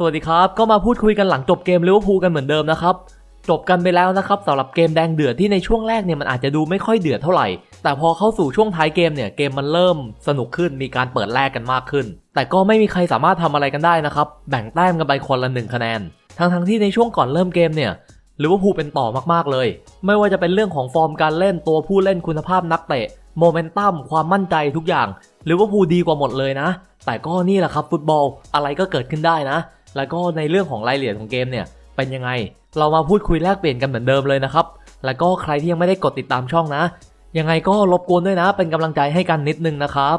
สวัสดีครับ ก็มาพูดคุยกันหลังจบเกมลิเวอร์พูลกันเหมือนเดิมนะครับ จบกันไปแล้วนะครับสำหรับเกมแดงเดือดที่ในช่วงแรกเนี่ยมันอาจจะดูไม่ค่อยเดือดเท่าไหร่ แต่พอเข้าสู่ช่วงท้ายเกมเนี่ยเกมมันเริ่มสนุกขึ้นมีการเปิดแลกกันมากขึ้น แต่ก็ไม่มีใครสามารถทำอะไรกันได้นะครับ แบ่งแต้มกันไปคนละหนึ่งคะแนน ทั้งๆที่ในช่วงก่อนเริ่มเกมเนี่ยลิเวอร์พูลเป็นต่อมากๆเลย ไม่ว่าจะเป็นเรื่องของฟอร์มการเล่นตัวผู้เล่นคุณภาพนักเตะโมเมนตัมความมั่นใจทุกอย่างลิเวอร์พูลดีกว่าหมดเลยนะ แต่ก็นี่แหละครับฟุตบอลอะไรก็เกิดขึ้นได้นะ แล้วก็ในเรื่องของรายละเอียดของเกมเนี่ยเป็นยังไง เรามาพูดคุยแลกเปลี่ยนกันเหมือนเดิมเลยนะครับ แล้วก็ใครที่ยังไม่ได้กดติดตามช่องนะ ยังไงก็รบกวนด้วยนะ เป็นกำลังใจให้กันนิดนึงนะครับ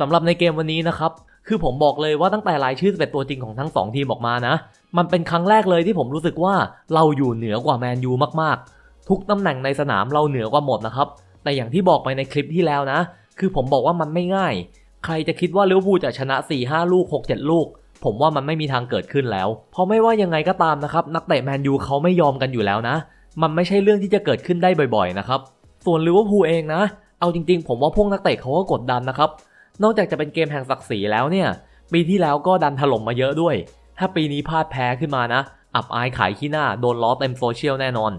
สำหรับในเกมวันนี้นะครับคือผมบอกเลยว่าตั้งแต่รายชื่อเป็นตัวจริงของทั้ง 2 ทีมออกมานะ มันเป็นครั้งแรกเลยที่ผมรู้สึกว่าเราอยู่เหนือกว่าแมนยูมากๆ ทุกตำแหน่งในสนามเราเหนือกว่าหมดนะครับ แต่อย่างที่บอกไปในคลิปที่แล้วนะ คือผมบอกว่ามันไม่ง่าย ใครจะคิดว่าลิเวอร์พูลจะชนะ 4-5 ลูก 6-7 ลูก ผมว่ามันไม่มีทางเกิดขึ้นแล้ว เพราะไม่ว่ายังไงก็ตามนะครับ นักเตะแมนยูเขาไม่ยอมกันอยู่แล้วนะ มันไม่ใช่เรื่องที่จะเกิดขึ้นได้บ่อยๆนะครับ ส่วนลิเวอร์พูลเองนะ เอาจริง ๆ ผมว่าพวกนักเตะเขาก็กดดันนะครับ นอกจากจะเป็นเกมแห่งศักดิ์ศรีแล้วเนี่ย ปีที่แล้วก็ดันถล่มมาเยอะด้วย ถ้าปีนี้พลาดแพ้ขึ้นมานะ อับอายขายขี้หน้า โดนล้อเต็มโซเชียลแน่นอน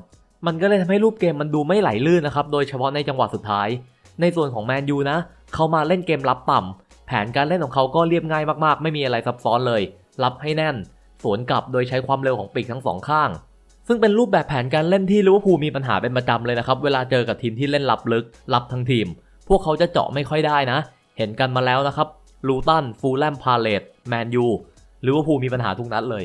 มันก็เลยทำให้รูปเกมมันดูไม่ไหลลื่นนะครับ โดยเฉพาะในจังหวะสุดท้าย ในส่วนของแมนยูนะเขามาเล่นเกมรับต่ำแผนการเล่นของเขาก็เรียบง่ายมากๆ ไม่มีอะไรซับซ้อนเลย รับให้แน่น สวนกลับโดยใช้ความเร็วของปีกทั้งสองข้าง ซึ่งเป็นรูปแบบแผนการเล่นที่ลิเวอร์พูลมีปัญหาเป็นประจำเลยนะครับ เวลาเจอกับทีมที่เล่นรับลึก รับทั้งทีม พวกเขาจะเจาะไม่ค่อยได้นะ เห็นกันมาแล้วนะครับลูตันฟูลแลมพาเลตแมนยูลิเวอร์พูลมีปัญหาทุกนัดเลย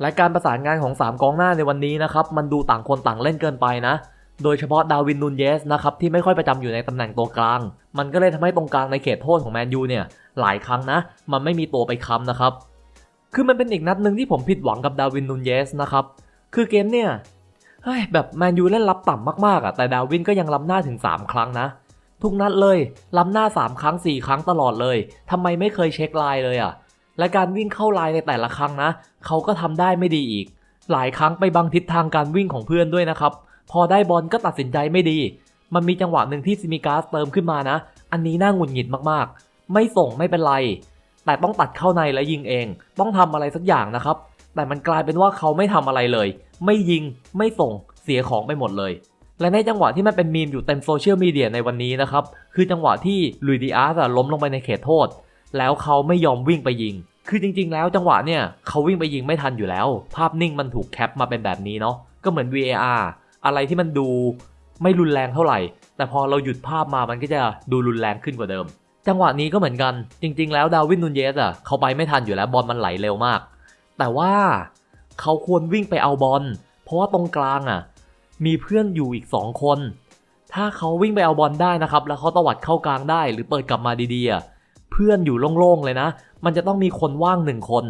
และการประสานงานของ 3 กองหน้าในวันนี้นะครับ มันดูต่างคนต่างเล่นเกินไปนะ โดยเฉพาะดาวินนูนเยสนะครับที่ไม่ค่อยประจำอยู่ในตำแหน่งตัวกลาง มันก็เลยทำให้ตรงกลางในเขตโทษของแมนยูเนี่ยหลายครั้งนะ มันไม่มีตัวไปค้ำนะครับ คือมันเป็นอีกนัดหนึ่งที่ผมผิดหวังกับดาวินนูนเยสนะครับ คือเกมเนี่ยเฮ้ยแบบแมนยูเล่นรับต่ำมากๆอะแต่ดาวินก็ยังล้ำหน้าถึง 3 ครั้งนะ ทุกนัดเลยล้ำหน้า 3 ครั้ง 4 ครั้งตลอดเลยทำไมไม่เคยเช็คไลน์เลยอะและการวิ่งเข้าไลน์ในแต่ละครั้งนะเขาก็ทำได้ไม่ดีอีก หลายครั้งไปบังทิศทางการวิ่งของเพื่อนด้วยนะครับ พอได้บอลก็ตัดสินใจไม่ดี มันมีจังหวะหนึ่งที่ซิมิกาสเติมขึ้นมานะ อันนี้น่าหงุดหงิดมากๆ ไม่ส่งไม่เป็นไร แต่ต้องตัดเข้าในและยิงเอง ต้องทำอะไรสักอย่างนะครับ แต่มันกลายเป็นว่าเขาไม่ทำอะไรเลย ไม่ยิงไม่ส่งเสียของไปหมดเลย และในจังหวะที่มันเป็นมีมอยู่เต็มโซเชียลมีเดียในวันนี้นะครับ คือจังหวะที่ลุยดิอาร์สล้มลงไปในเขตโทษ แล้วเขาไม่ยอมวิ่งไปยิงคือจริงๆ แล้วจังหวะเนี่ยเขาวิ่งไปยิงไม่ทันอยู่แล้ว ภาพนิ่งมันถูกแคปมาเป็นแบบนี้เนาะก็เหมือน VAR อะไรที่มันดูไม่รุนแรงเท่าไหร่ แต่พอเราหยุดภาพมามันก็จะดูรุนแรงขึ้นกว่าเดิม จังหวะนี้ก็เหมือนกัน จริง ๆ แล้วดาวินนูนเยสอะเขาไปไม่ทันอยู่แล้วบอลมันไหลเร็วมาก แต่ว่าเขาควรวิ่งไปเอาบอล เพราะว่าตรงกลางอะ มีเพื่อนอยู่อีก 2 คน ถ้าเขาวิ่งไปเอาบอลได้นะครับ แล้วเขาตวัดเข้ากลางได้ หรือเปิดกลับมาดีๆเพื่อนอยู่โล่งๆเลยนะ มันจะต้องมีคนว่างหนึ่งคน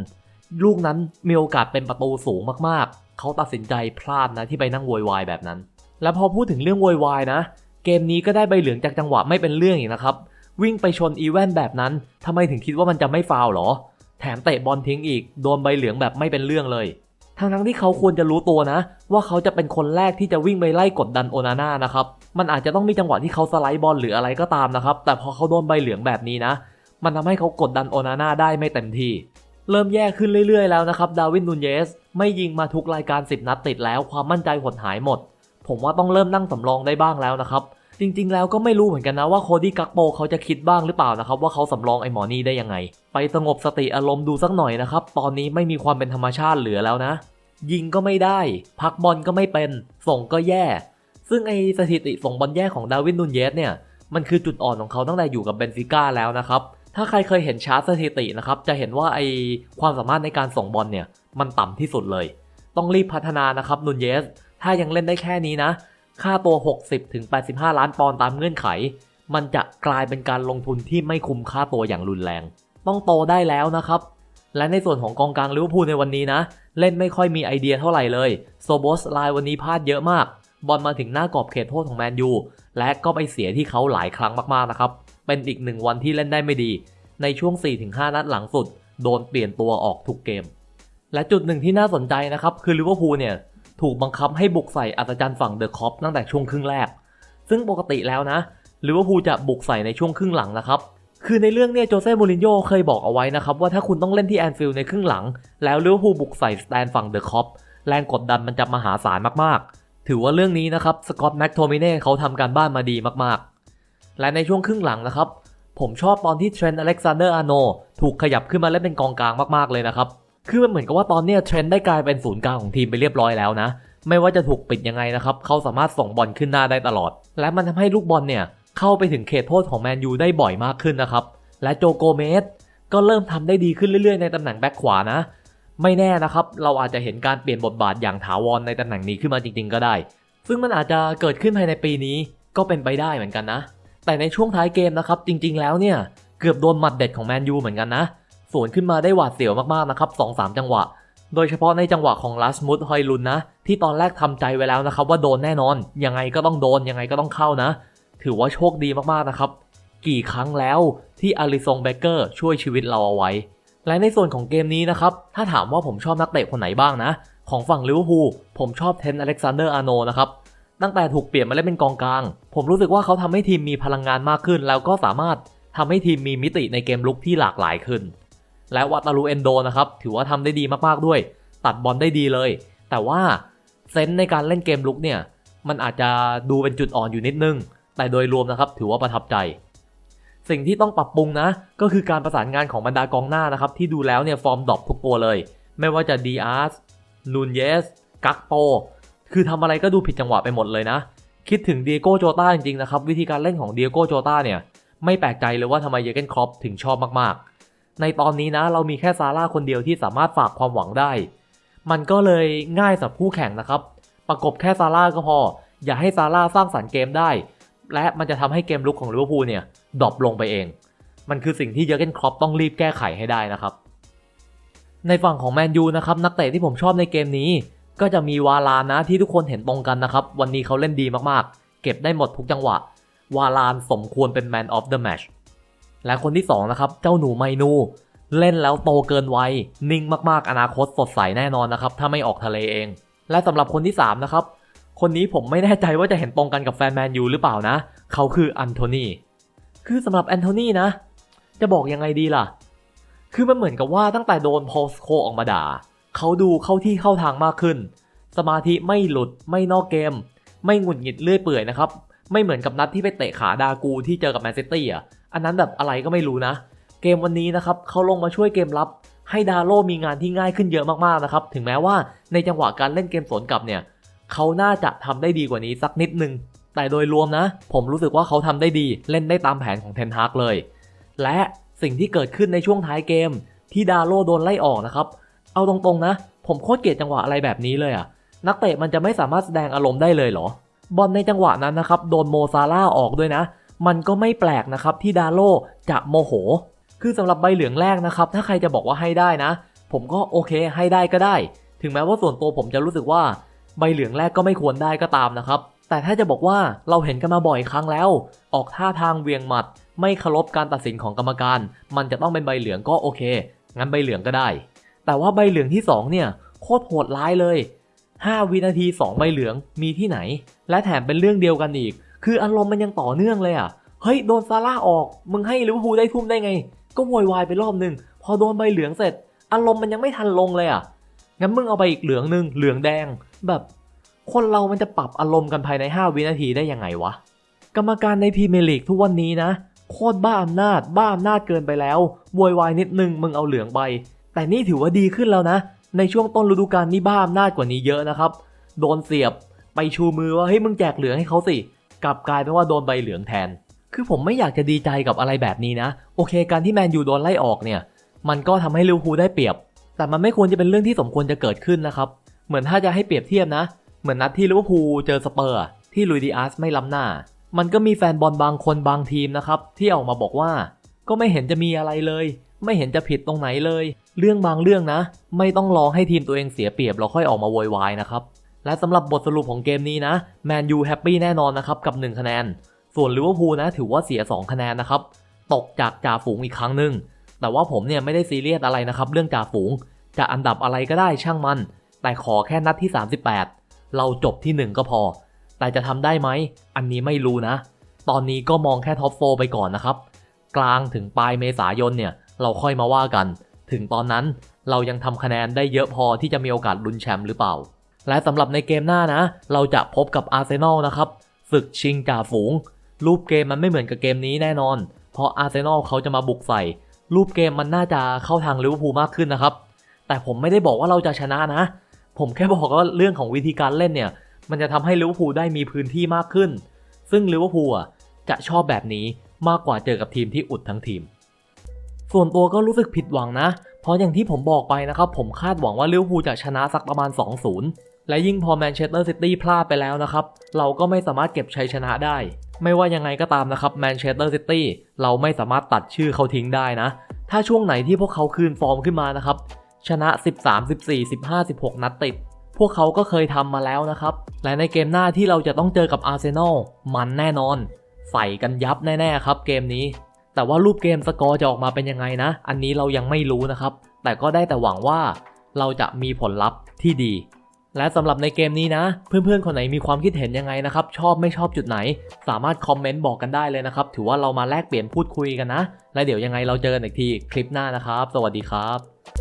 ลูกนั้นมีโอกาสเป็นประตูสูงมากๆ เขาตัดสินใจพลาดนะที่ไปนั่งโวยวายแบบนั้น แล้วพอพูดถึงเรื่องโวยวายนะ เกมนี้ก็ได้ใบเหลืองจากจังหวะไม่เป็นเรื่องอีกนะครับ วิ่งไปชนอีแวนแบบนั้นทำไมถึงคิดว่ามันจะไม่ฟาวหรอ แถมเตะบอลทิ้งอีก โดนใบเหลืองแบบไม่เป็นเรื่องเลย ทั้งทั้งๆที่เขาควรจะรู้ตัวนะ ว่าเขาจะเป็นคนแรกที่จะวิ่งไปไล่กดดันโอนาน่านะครับ มันอาจจะต้องมีจังหวะที่เขาสไลด์บอลหรืออะไรก็ตามนะครับ แต่พอเขาโดนใบเหลืองแบบนี้นะ มันทำให้เขากดดันโอนาน่าได้ไม่เต็มที่ เริ่มแย่ขึ้นเรื่อยๆแล้วนะครับดาวินนูนเยส ไม่ยิงมาทุกรายการ 10 นัดติดแล้วความมั่นใจหดหายหมด ผมว่าต้องเริ่มนั่งสำรองได้บ้างแล้วนะครับ จริงๆแล้วก็ไม่รู้เหมือนกันนะว่าโคดี้กักโปเขาจะคิดบ้างหรือเปล่านะครับ ว่าเขาสำรองไอ้หมอนี่ได้ยังไง ไปสงบสติอารมณ์ดูสักหน่อยนะครับ ตอนนี้ไม่มีความเป็นธรรมชาติเหลือแล้วนะ ยิงก็ไม่ได้ พักบอลก็ไม่เป็น ส่งก็แย่ ซึ่งไอ้สถิติส่งบอลแย่ของดาวินนูนเยสเนี่ยมันคือจุดอ่อนของเขาตั้งแต่อยู่กับเบนฟิก้าแล้วนะครับ ถ้าใครเคยเห็นชาร์ตสถิตินะครับ จะเห็นว่าไอความสามารถในการส่งบอลเนี่ย มันต่ำที่สุดเลย ต้องรีบพัฒนานะครับนูนเยส ถ้ายังเล่นได้แค่นี้นะ ค่าตัว 60ถึง85 ล้านปอนด์ตามเงื่อนไข มันจะกลายเป็นการลงทุนที่ไม่คุ้มค่าตัวอย่างรุนแรง ต้องโตได้แล้วนะครับ และในส่วนของกองกลางลิเวอร์พูลในวันนี้นะ เล่นไม่ค่อยมีไอเดียเท่าไหร่เลย โซโบสไลน์วันนี้พลาดเยอะมาก บอลมาถึงหน้ากรอบเขตโทษของแมนยูและก็ไปเสียที่เขาหลายครั้งมากๆนะครับ เป็นอีกหนึ่งวันที่เล่นได้ไม่ดี ในช่วง 4-5 นัดหลังสุด โดนเปลี่ยนตัวออกทุกเกม และจุดหนึ่งที่น่าสนใจนะครับ คือลิเวอร์พูลเนี่ยถูกบังคับให้บุกใส่อัศจรรย์ฝั่งเดอะคอปตั้งแต่ช่วงครึ่งแรก ซึ่งปกติแล้วนะลิเวอร์พูลจะบุกใส่ในช่วงครึ่งหลังนะครับคือในเรื่องเนี่ยโจเซ่มูรินโญ่เคยบอกเอาไว้นะครับว่าถ้าคุณต้องเล่นที่แอนฟิลด์ในครึ่งหลัง แล้วลิเวอร์พูลบุกใส่สแตนฝั่งเดอะคอปแรงกดดันมันจะมหาศาลมากๆ ถือว่าเรื่องนี้นะครับสกอตแม็กโทมิเน่เขาทำการบ้านมาดีมากๆ และในช่วงครึ่งหลังนะครับ ผมชอบตอนที่เทรนต์อเล็กซานเดอร์อาร์โนถูกขยับขึ้นมาเล่นเป็นกองกลางมากๆเลยนะครับ คือมันเหมือนกับว่าตอนนี้เทรนต์ได้กลายเป็นศูนย์กลางของทีมไปเรียบร้อยแล้วนะ ไม่ว่าจะถูกปิดยังไงนะครับเขาสามารถส่งบอลขึ้นหน้าได้ตลอด และมันทำให้ลูกบอลเนี่ยเข้าไปถึงเขตโทษของแมนยูได้บ่อยมากขึ้นนะครับ และโจโกเมสก็เริ่มทำได้ดีขึ้นเรื่อยๆในตำแหน่งแบ็คขวานะ ไม่แน่นะครับ เราอาจจะเห็นการเปลี่ยนบทบาทอย่างถาวรในตำแหน่งนี้ขึ้นมาจริง ๆ ก็ได้ ซึ่งมันอาจจะเกิดขึ้นภายในปีนี้ก็เป็นไปได้เหมือนกันนะ แต่ในช่วงท้ายเกมนะครับ จริง ๆ แล้วเนี่ย เกือบโดนหมัดเด็ดของแมนยูเหมือนกันนะสวนขึ้นมาได้หวาดเสียวมากๆนะครับ2-3จังหวะ โดยเฉพาะในจังหวะของลัสมุดฮอยลุนนะ ที่ตอนแรกทำใจไว้แล้วนะครับ ว่าโดนแน่นอน ยังไงก็ต้องโดนยังไงก็ต้องเข้านะ ถือว่าโชคดีมากๆนะครับ กี่ครั้งแล้วที่อาริซงเบเกอร์ช่วยชีวิตเราเอาไว้ และในส่วนของเกมนี้นะครับ ถ้าถามว่าผมชอบนักเตะคนไหนบ้างนะ ของฝั่งลิเวอร์พูลผมชอบเทนอเล็กซานเดอร์อาโนนะครับ ตั้งแต่ถูกเปลี่ยนมาเล่นเป็นกองกลาง ผมรู้สึกว่าเขาทำให้ทีมมีพลังงานมากขึ้น แล้วก็สามารถทำให้ทีมมีมิติในเกมลุกที่หลากหลายขึ้น และวาตาลูเอนโดนะครับ ถือว่าทำได้ดีมากๆด้วย ตัดบอลได้ดีเลย แต่ว่าเซนส์ในการเล่นเกมลุกเนี่ย มันอาจจะดูเป็นจุดอ่อนอยู่นิดนึง แต่โดยรวมนะครับ ถือว่าประทับใจ สิ่งที่ต้องปรับปรุงนะ ก็คือการประสานงานของบรรดากองหน้านะครับ ที่ดูแล้วเนี่ยฟอร์มดรอปทุกตัวเลย ไม่ว่าจะดีอาร์สนูนเยส กักโป คือทำอะไรก็ดูผิดจังหวะไปหมดเลยนะ คิดถึงเดียโก้โจต้าจริงๆนะครับ วิธีการเล่นของเดียโก้โจต้าเนี่ย ไม่แปลกใจเลยว่าทำไมเยเกนครอปถึงชอบมากๆ ในตอนนี้นะเรามีแค่ซาร่าคนเดียวที่สามารถฝากความหวังได้ มันก็เลยง่ายสำหรับคู่แข่งนะครับ ประกบแค่ซาร่าก็พอ อย่าให้ซาร่าสร้างสรรค์เกมได้ และมันจะทำให้เกมลุกของลิเวอร์พูลเนี่ย ดรอปลงไปเอง มันคือสิ่งที่เยอร์เกนครอปต้องรีบแก้ไขให้ได้นะครับ ในฝั่งของแมนยูนะครับนักเตะที่ผมชอบในเกมนี้ ก็จะมีวาลานนะที่ทุกคนเห็นตรงกันนะครับ วันนี้เขาเล่นดีมากๆ เก็บได้หมดทุกจังหวะ วาลานสมควรเป็น Man of the Match และคนที่2นะครับเจ้าหนูไมนู เล่นแล้วโตเกินวัยนิ่งมากๆ อนาคตสดใสแน่นอนนะครับ ถ้าไม่ออกทะเลเอง และสำหรับคนที่3นะครับคนนี้ผมไม่แน่ใจว่าจะเห็นตรงกันกับแฟนแมนยูหรือเปล่านะ เขาคืออันโทนี คือสำหรับแอนโทนีนะ จะบอกยังไงดีล่ะ คือมันเหมือนกับว่าตั้งแต่โดนพอสโคออกมาด่า เขาดูเข้าที่เข้าทางมากขึ้น สมาธิไม่หลุดไม่นอกเกม ไม่หงุดหงิดเลื่อยเปื่อยนะครับ ไม่เหมือนกับนัดที่ไปเตะขาดากูที่เจอกับแมนเซิตี้อะอันนั้นแบบอะไรก็ไม่รู้นะ เกมวันนี้นะครับเขาลงมาช่วยเกมรับ ให้ดาโลมีงานที่ง่ายขึ้นเยอะมากๆนะครับ ถึงแม้ว่าในจังหวะการเล่นเกมสวนกลับเนี่ย เขาน่าจะทำได้ดีกว่านี้สักนิดนึง แต่โดยรวมนะ ผมรู้สึกว่าเขาทำได้ดีเล่นได้ตามแผนของเทนฮากเลย และสิ่งที่เกิดขึ้นในช่วงท้ายเกม ที่ดาโลโดนไล่ออกนะครับ เอาตรงๆนะ ผมโคตรเกลียดจังหวะอะไรแบบนี้เลยอะนักเตะมันจะไม่สามารถแสดงอารมณ์ได้เลยเหรอ บอลในจังหวะนั้นนะครับโดนโมซาร่าออกด้วยนะ มันก็ไม่แปลกนะครับที่ดาโลจะโมโห คือสำหรับใบเหลืองแรกนะครับ ถ้าใครจะบอกว่าให้ได้นะ ผมก็โอเคให้ได้ก็ได้ ถึงแม้ว่าส่วนตัวผมจะรู้สึกว่า ใบเหลืองแรกก็ไม่ควรได้ก็ตามนะครับ แต่ถ้าจะบอกว่าเราเห็นกันมาบ่อยครั้งแล้ว ออกท่าทางเวียงหมัด ไม่เคารพการตัดสินของกรรมการ มันจะต้องเป็นใบเหลืองก็โอเค งั้นใบเหลืองก็ได้ แต่ว่าใบเหลืองที่ 2 เนี่ยโคตรโหดร้ายเลย 5 วินาที 2 ใบเหลืองมีที่ไหน และแถมเป็นเรื่องเดียวกันอีก คืออารมณ์มันยังต่อเนื่องเลยอะ เฮ้ยโดนซาร่าออก มึงให้ลิเวอร์พูลได้ทุ่มได้ไง ก็โวยวายไปรอบนึง พอโดนใบเหลืองเสร็จ อารมณ์มันยังไม่ทันลงเลยอะ งั้นมึงเอาไปอีกเหลืองหนึ่งเหลืองแดง แบบ คนเรามันจะปรับอารมณ์กันภายใน 5 วินาทีได้ยังไงวะ กรรมการในพรีเมียร์ลีกทุกวันนี้นะ โคตรบ้าอำนาจ บ้าอำนาจเกินไปแล้วโวยวายนิดนึงมึงเอาเหลืองไป แต่นี่ถือว่าดีขึ้นแล้วนะ ในช่วงต้นฤดูกาลนี่บ้าอำนาจกว่านี้เยอะนะครับ โดนเสียบไปชูมือว่าเฮ้ยมึงแจกเหลืองให้เขาสิ กลับกลายเป็นว่าโดนใบเหลืองแทน คือผมไม่อยากจะดีใจกับอะไรแบบนี้นะ โอเค การที่แมนยูโดนไล่ออกเนี่ย มันก็ทำให้ลิเวอร์พูลได้เปรียบ แต่มันไม่ควรจะเป็นเรื่องที่สมควรจะเกิดขึ้นนะครับ เหมือนถ้าจะให้เปรียบเทียบนะ เหมือนนัดที่ลิเวอร์พูลเจอสเปอร์ ที่ลุยดิอาสไม่ล้ำหน้า มันก็มีแฟนบอลบางคนบางทีมนะครับที่ออกมาบอกว่า ก็ไม่เห็นจะมีอะไรเลย ไม่เห็นจะผิดตรงไหนเลย เรื่องบางเรื่องนะ ไม่ต้องรอให้ทีมตัวเองเสียเปรียบเราค่อยออกมาโวยวายนะครับและสำหรับบทสรุปของเกมนี้นะแมนยูแฮปปี้แน่นอนนะครับกับ 1 คะแนน ส่วนลิเวอร์พูลนะถือว่าเสีย 2 คะแนนนะครับตกจากจ่าฝูงอีกครั้งหนึ่งแต่ว่าผมเนี่ยไม่ได้ซีเรียสอะไรนะครับเรื่องจ่าฝูงจะอันดับอะไรก็ได้ช่างมัน แต่ขอแค่นัดที่ 38 เราจบที่ 1 ก็พอ แต่จะทำได้ไหม อันนี้ไม่รู้นะ ตอนนี้ก็มองแค่ท็อปโฟไปก่อนนะครับ กลางถึงปลายเมษายนเนี่ย เราค่อยมาว่ากัน ถึงตอนนั้นเรายังทำคะแนนได้เยอะพอที่จะมีโอกาสลุ้นแชมป์หรือเปล่า และสำหรับในเกมหน้านะ เราจะพบกับอาร์เซนอลนะครับศึกชิงจ่าฝูง รูปเกมมันไม่เหมือนกับเกมนี้แน่นอน เพราะอาร์เซนอลเขาจะมาบุกใส่ รูปเกมมันน่าจะเข้าทางลิเวอร์พูลมากขึ้นนะครับ แต่ผมไม่ได้บอกว่าเราจะชนะนะ ผมแค่บอกว่าเรื่องของวิธีการเล่นเนี่ย มันจะทำให้ลิเวอร์พูลได้มีพื้นที่มากขึ้น ซึ่งลิเวอร์พูลจะชอบแบบนี้มากกว่าเจอกับทีมที่อุดทั้งทีม ส่วนตัวก็รู้สึกผิดหวังนะ เพราะอย่างที่ผมบอกไปนะครับ ผมคาดหวังว่าลิเวอร์พูลจะชนะสักประมาณ 2-0 และยิ่งพอแมนเชสเตอร์ซิตี้พลาดไปแล้วนะครับ เราก็ไม่สามารถเก็บชัยชนะได้ ไม่ว่ายังไงก็ตามนะครับแมนเชสเตอร์ซิตี้เราไม่สามารถตัดชื่อเขาทิ้งได้นะ ถ้าช่วงไหนที่พวกเขาคืนฟอร์มขึ้นมานะครับ ชนะ 13 14 15 16 นัดติด พวกเขาก็เคยทำมาแล้วนะครับ และในเกมหน้าที่เราจะต้องเจอกับอาร์เซนอลมันแน่นอน ใส่กันยับแน่ๆครับเกมนี้ แต่ว่ารูปเกมสกอร์จะออกมาเป็นยังไงนะ อันนี้เรายังไม่รู้นะครับ แต่ก็ได้แต่หวังว่าเราจะมีผลลัพธ์ที่ดี และสำหรับในเกมนี้นะ เพื่อนๆ คนไหนมีความคิดเห็นยังไงนะครับ ชอบไม่ชอบจุดไหน สามารถคอมเมนต์บอกกันได้เลยนะครับ ถือว่าเรามาแลกเปลี่ยนพูดคุยกันนะ และเดี๋ยวยังไงเราเจอกันอีกทีคลิปหน้านะครับ สวัสดีครับ